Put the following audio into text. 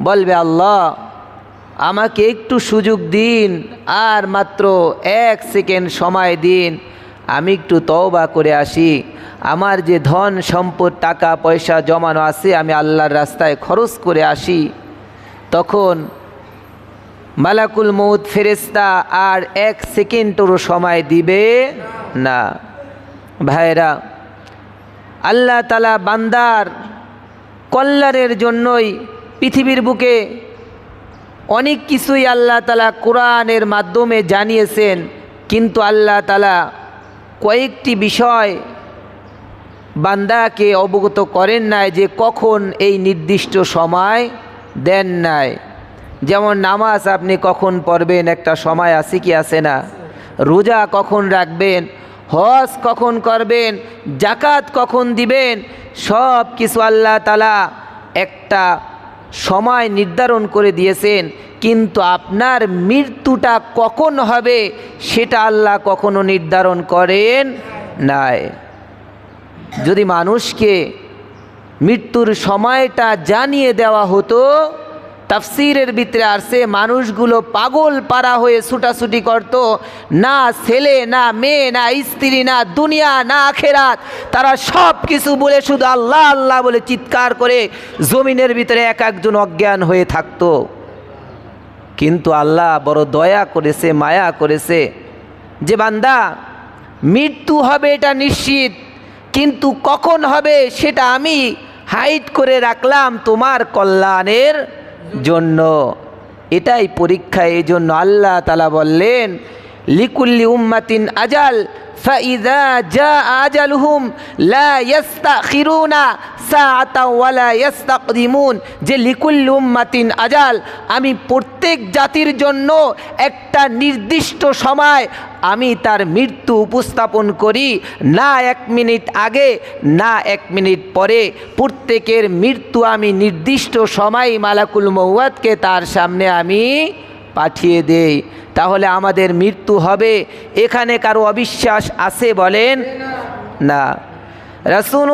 বলবে, আল্লাহ, আমাকে একটু সুযোগ দিন আর মাত্র এক সেকেন্ড সময় দিন। আমি একটু তওবা করে আসি। আমার যে ধন, সম্পদ, টাকা, পয়সা জমানো আছে, আমি আল্লাহর রাস্তায় খরচ করে আসি। তখন মালাকুল মৌত ফেরেস্তা আর এক সেকেন্ডেরও সময় দিবে না। ভাইরা আল্লাহ তালা বান্দার কল্যাণের জন্যই পৃথিবীর বুকে অনেক কিছুই আল্লাহ তালা কোরআনের মাধ্যমে জানিয়েছেন, কিন্তু আল্লাহ তালা কয়েকটি বিষয় বান্দাকে অবগত করেন নাই যে কখন এই নির্দিষ্ট সময় দেন নাই। যেমন নামাজ আপনি কখন পড়বেন, একটা সময় আছে কি আছে না? রোজা কখন রাখবেন, হজ কখন করবেন জাকাত কখন দিবেন, সব কিছু আল্লাহ তালা একটা সময় নির্ধারণ করে দিয়েছেন, কিন্তু আপনার মৃত্যুটা কখন হবে সেটা আল্লাহ কখনো নির্ধারণ করেন নাই। যদি মানুষকে মৃত্যুর সময়টা জানিয়ে দেওয়া হতো তাফসিরের ভিতরে আসছে মানুষগুলো পাগল পাড়া হয়ে ছুটাছুটি করত। না ছেলে, না মেয়ে, না স্ত্রী, না দুনিয়া, না আখেরাত। তারা সব কিছু বলে শুধু আল্লাহ আল্লাহ বলে চিৎকার করে জমিনের ভিতরে এক একজন অজ্ঞান হয়ে থাকতো। কিন্তু আল্লাহ বড় দয়া করেছে, মায়া করেছে যে, বান্দা, মৃত্যু হবে এটা নিশ্চিত, কিন্তু কখন হবে সেটা আমি হাইট করে রাখলাম তোমার কল্যাণের জন্য এটাই পরীক্ষা এই জন্য আল্লাহ তালা বললেন লিকুল্লি উম্মাতিন আজাল যা আজালহুম, লা ইয়াস্তাখিরুনা সাআতা ওয়ালা ইয়াস্তাকদিমুন। যে লিকুল্লি উম্মাতিন আজাল, আমি প্রত্যেক জাতির জন্য একটা নির্দিষ্ট সময় আমি তার মৃত্যু উপস্থাপন করি, না এক মিনিট আগে, না এক মিনিট পরে। প্রত্যেকের মৃত্যু আমি নির্দিষ্ট সময় মালাকুল মৌয়াদকে তার সামনে আমি পাঠিয়ে দেয় তাহলে আমাদের মৃত্যু হবে। এখানে কারও অবিশ্বাস আছে বলেন? না। রসুন